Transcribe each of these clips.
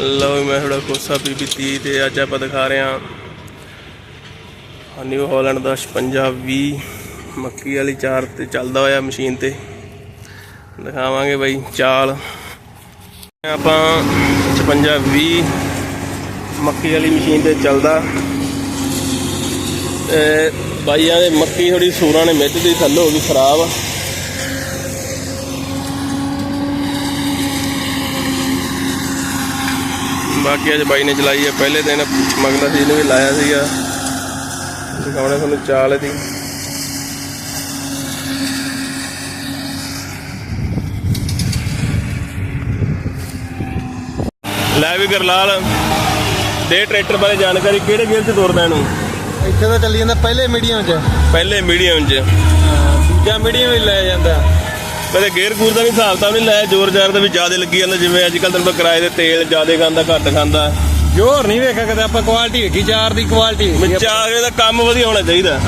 ਲਓ ਮੈਂ ਥੋੜਾ ਕੋਸਾ ਪੀਪੀਤੀ ਤੇ ਅੱਜ ਆਪਾਂ ਦਿਖਾ ਰਹੇ ਹਾਂ ਨਿਊ ਹਾਲੈਂਡ ਦਾ 5620 ਮੱਕੀ ਵਾਲੀ ਚਾਰ ਤੇ ਚੱਲਦਾ ਹੋਇਆ ਮਸ਼ੀਨ ਤੇ। ਦਿਖਾਵਾਂਗੇ ਬਾਈ ਚਾਲ। ਆਪਾਂ 5620 ਮੱਕੀ ਵਾਲੀ ਮਸ਼ੀਨ ਤੇ ਚੱਲਦਾ। ਤੇ ਬਾਈਆਂ ਦੇ ਮੱਕੀ ਥੋੜੀ ਸੂਰਾਂ ਨੇ ਮਿੱਧ ਦੀ, ਥੱਲੇ ਹੋ ਗਈ ਖਰਾਬ। ਬਾਕੀ ਅੱਜ ਬਾਈ ਨੇ ਚਲਾਈ ਹੈ ਪਹਿਲੇ ਦਿਨ ਮੰਗਦਾ ਸੀ ਇਹਨੇ ਵੀ ਲਾਇਆ ਸੀਗਾ। ਦਿਖਾਉਣੇ ਤੁਹਾਨੂੰ ਚਾਲ ਇਹਦੀ। ਲੈ ਵੀ ਗਰਲਾਲ ਦੇ ਟਰੈਕਟਰ ਬਾਰੇ ਜਾਣਕਾਰੀ ਕਿਹੜੇ ਗੇਅਰ 'ਚ ਤੋਰਦਾ ਇਹਨੂੰ? ਇੱਥੇ ਤਾਂ ਚੱਲੀ ਜਾਂਦਾ ਪਹਿਲੇ ਮੀਡੀਅਮ 'ਚ। ਪਹਿਲੇ ਮੀਡੀਅਮ 'ਚ। ਦੂਜਾ ਮੀਡੀਅਮ ਹੀ ਲੈ ਜਾਂਦਾ। ਕਦੇ ਗੇਅਰ ਗੂਰ ਦਾ ਵੀ ਹਿਸਾਬ ਤਾਂ ਨਹੀਂ ਲਾਇਆ ਜ਼ੋਰ ਜ਼ਾਰ ਦਾ ਵੀ ਜ਼ਿਆਦਾ ਲੱਗੀ ਜਾਂਦਾ ਜਿਵੇਂ ਅੱਜ ਕੱਲ੍ਹ ਤੁਹਾਨੂੰ ਪਤਾ ਕਿਰਾਏ ਦੇ ਤੇਲ ਜ਼ਿਆਦਾ ਖਾਂਦਾ ਘੱਟ ਖਾਂਦਾ। ਜੋਰ ਨਹੀਂ ਵੇਖਿਆ ਕਦੇ ਆਪਾਂ ਕੁਆਲਿਟੀ ਵੇਖੀ ਚਾਰ ਦੀ ਕੁਆਲਿਟੀ ਵਿਚਾਰੇ ਦਾ ਕੰਮ ਵਧੀਆ ਹੋਣਾ ਚਾਹੀਦਾ।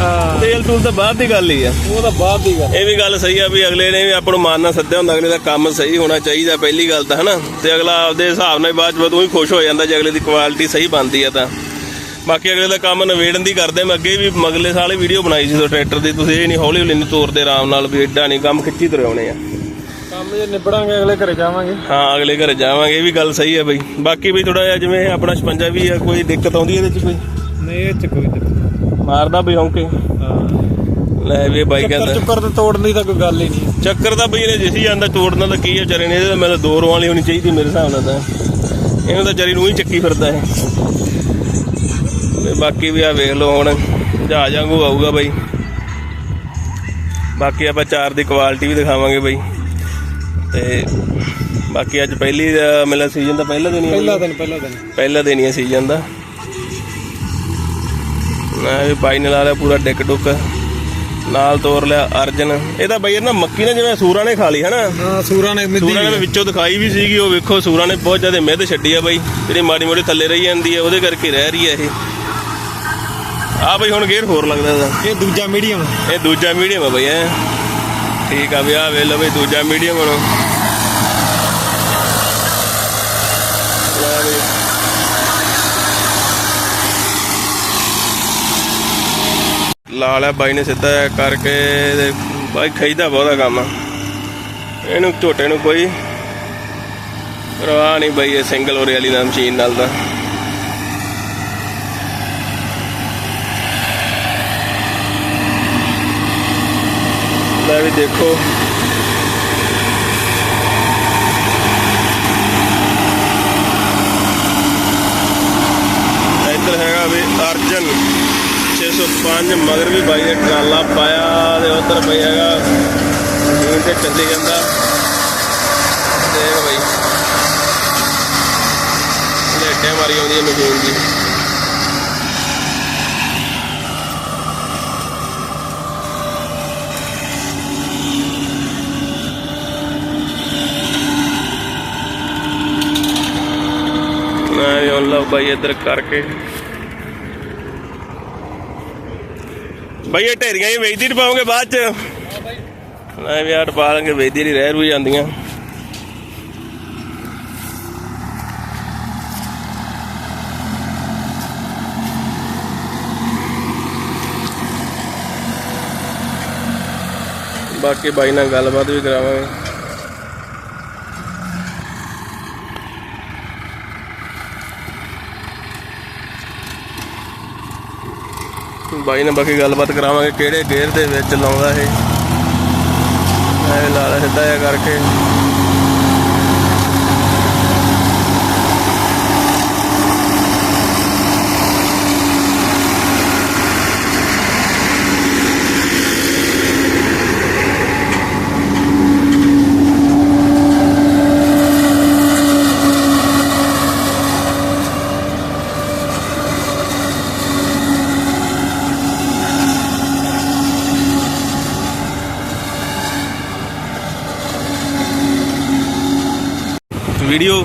ਤੇਲ ਤੂਲ ਤਾਂ ਬਾਅਦ ਦੀ ਗੱਲ ਹੀ ਆ। ਉਹ ਤਾਂ ਬਾਅਦ ਦੀ ਗੱਲ। ਇਹ ਵੀ ਗੱਲ ਸਹੀ ਆ ਵੀ ਅਗਲੇ ਨੇ ਵੀ ਆਪਾਂ ਨੂੰ ਮਾਨਣਾ ਸੱਦਿਆ ਹੁੰਦਾ ਅਗਲੇ ਦਾ ਕੰਮ ਸਹੀ ਹੋਣਾ ਚਾਹੀਦਾ ਪਹਿਲੀ ਗੱਲ ਤਾਂ ਹਨਾ? ਤੇ ਅਗਲਾ ਆਪਦੇ ਹਿਸਾਬ ਨਾਲ ਬਾਅਦ ਚ ਤੂੰ ਹੀ ਖੁਸ਼ ਹੋ ਜਾਂਦਾ ਜੇ ਅਗਲੇ ਦੀ ਕੁਆਲਿਟੀ ਸਹੀ ਬਣਦੀ ਆ ਤਾਂ। ਬਾਕੀ ਅਗਲੇ ਦਾ ਕੰਮ ਨਵੇੜਨ ਦੀ ਕਰਦੇ ਮੈਂ ਅੱਗੇ ਵੀ ਮਗਲੇ ਸਾਲੇ ਵੀਡੀਓ ਬਣਾਈ ਸੀ ਤੋਂ ਟਰੈਕਟਰ ਦੀ। ਤੁਸੀਂ ਇਹ ਨਹੀਂ ਹੌਲੀ ਹੌਲੀ ਨਹੀਂ ਤੋਰਦੇ ਆਰਾਮ ਨਾਲ ਵੀ ਐਡਾ ਨਹੀਂ ਕੰਮ ਖਿੱਚੀ ਤੁਰੇ ਆਉਣੇ ਆ। ਕੰਮ ਜੇ ਨਿਬੜਾਂਗੇ ਅਗਲੇ ਘਰੇ ਜਾਵਾਂਗੇ। ਹਾਂ ਅਗਲੇ ਘਰ ਜਾਵਾਂਗੇ ਇਹ ਵੀ ਗੱਲ ਸਹੀ ਹੈ ਬਈ। ਬਾਕੀ ਵੀ ਥੋੜਾ ਜਿਹਾ ਜਿਵੇਂ ਆਪਣਾ 56 ਵੀ ਆ ਕੋਈ ਦਿੱਕਤ ਆਉਂਦੀ ਇਹਦੇ ਚ ਕੋਈ? ਨਹੀਂ ਇਹ ਚ ਕੋਈ ਦਿੱਕਤ ਮਾਰਦਾ ਬਈ ਹੌਂਕੇ। ਹਾਂ। ਲੈ ਵੀ ਬਾਈ ਕਹਿੰਦਾ। ਚੁੱਕਰ ਤੇ ਤੋੜਨ ਦੀ ਤਾਂ ਕੋਈ ਗੱਲ ਹੀ ਨਹੀਂ। ਚੱਕਰ ਤਾਂ ਬਈ ਇਹਨੇ ਜਿਸੀ ਜਾਂਦਾ ਤੋੜਨਾ ਤਾਂ ਕੀ ਆ ਵਿਚਾਰੇ ਨੇ ਇਹਦੇ ਤਾਂ ਮੈਨੂੰ ਦੋ ਰੋਆਂ ਵਾਲੀ ਹੋਣੀ ਚਾਹੀਦੀ ਮੇਰੇ ਹਿਸਾਬ ਨਾਲ ਤਾਂ। ਇਹਨੂੰ ਤਾਂ ਜਰੀ ਨੂੰ ਹੀ ਚੱਕੀ ਫਿਰਦਾ ਹੈ ਤੇ ਬਾਕੀ ਵੀ ਆ ਵੇਖ ਲਓ ਹੁਣ ਜਹਾਜ਼ ਵਾਂਗੂ ਆਊਗਾ ਬਈ। ਬਾਕੀ ਆਪਾਂ ਚਾਰ ਦੀ ਕੁਆਲਿਟੀ ਵੀ ਦਿਖਾਵਾਂਗੇ ਬਈ। ਤੇ ਬਾਕੀ ਅੱਜ ਪਹਿਲੀ ਮੇਲਾ ਸੀਜ਼ਨ ਦਾ ਪਹਿਲਾ ਦਿਨ ਹੀ ਆ ਪਹਿਲਾ ਦਿਨ ਪਹਿਲਾ ਦਿਨ। ਪਹਿਲਾ ਦਿਨ ਹੀ ਹੈ ਸੀਜ਼ਨ ਦਾ। ਮੈਂ ਵੀ ਬਾਈ ਨੇ ਲਾ ਲਿਆ ਪੂਰਾ ਡਿੱਕ ਡੁੱਕ। ਨਾਲ ਤੋਰ ਲਿਆ ਅਰਜਨ। ਇਹ ਤਾਂ ਬਈ ਨਾ ਮੱਕੀ ਨੇ ਜਿਵੇਂ ਸੂਰਾਂ ਨੇ ਖਾ ਲਈ ਹਨਾ? ਹਾਂ ਸੂਰਾਂ ਨੇ ਮਿੱਦੀ ਸੂਰਾਂ ਨੇ ਵਿੱਚੋਂ ਦਿਖਾਈ ਵੀ ਸੀਗੀ ਉਹ ਵੇਖੋ ਸੂਰਾਂ ਨੇ ਬਹੁਤ ਜ਼ਿਆਦਾ ਮਿੱਧ ਛੱਡੀ ਆ ਬਾਈ। ਜਿਹੜੀ ਮਾੜੀ ਮੋੜੀ ਥੱਲੇ ਰਹੀ ਜਾਂਦੀ ਹੈ ਉਹਦੇ ਕਰਕੇ ਰਹਿ ਰਹੀ ਹੈ ਇਹ। ਆ ਬਈ ਹੁਣ ਗੇਅਰ ਹੋਰ ਲੱਗਦਾ ਇਹਦਾ। ਇਹ ਦੂਜਾ ਮੀਡੀਅਮ। ਇਹ ਦੂਜਾ ਮੀਡੀਅਮ ਆ ਬਈ ਐ ਠੀਕ ਆ ਵੀ ਆ ਵੇਖ ਲਓ ਬਈ ਦੂਜਾ ਮੀਡੀਅਮ ਹੁਣ। ਲੈ ਬਈ। ਬਾਈ ਨੇ ਸਿੱਧਾ ਕਰਕੇ ਤੇ ਬਾਈ ਖਈਦਾ ਬਹੁਤਾ ਕੰਮ। ਇਹਨੂੰ ਝੋਟੇ ਨੂੰ ਕੋਈ ਪਰਵਾਹ ਨਹੀਂ ਬਾਈ ਇਹ ਸਿੰਗਲ ਓਰੇ ਵਾਲੀ ਨਾਲ ਮਸ਼ੀਨ ਨਾਲ ਦਾ ਦੇਖੋ। ਇੱਧਰ ਹੈਗਾ ਵੀ ਅਰਜਨ 605 ਮਗਰ ਵੀ ਬਾਈ ਨੇ ਟਰਾਲਾ ਪਾਇਆ ਤੇ ਉਧਰ ਬਈ ਹੈਗਾ ਮਸ਼ੀਨ ਤੇ ਚੱਲੀ ਜਾਂਦਾ। ਦੇਖ ਬਈ। ਲੇਟੇ ਮਾਰੀ ਆਉਂਦੀ ਹੈ ਮਸ਼ੀਨ ਦੀ ਮੈਂ ਵੀ ਹੁਣ ਲਓ ਬਾਈ ਇੱਧਰ ਕਰਕੇ। ਬਾਈ ਇਹ ਢੇਰੀਆਂ ਹੀ ਵੇਚਦੀ ਨਹੀਂ ਪਾਉਂਗੇ ਬਾਅਦ ਚ। ਮੈਂ ਵੀ ਯਾਰ ਪਾ ਵੇਚਦੀ ਨਹੀਂ ਰਹਿ ਰੂ ਜਾਂਦੀਆਂ। ਬਾਕੀ ਬਾਈ ਨਾਲ ਗੱਲਬਾਤ ਵੀ ਕਰਾਵਾਂਗੇ। ਬਾਈ ਨਾਲ ਬਾਕੀ ਗੱਲਬਾਤ ਕਰਾਵਾਂਗੇ ਕਿਹੜੇ ਗੇਅਰ ਦੇ ਵਿੱਚ ਲਾਉਂਦਾ ਇਹ। ਐ ਲਾ ਸਿੱਧਾ ਜਿਹਾ ਕਰਕੇ। ਵੀਡੀਓ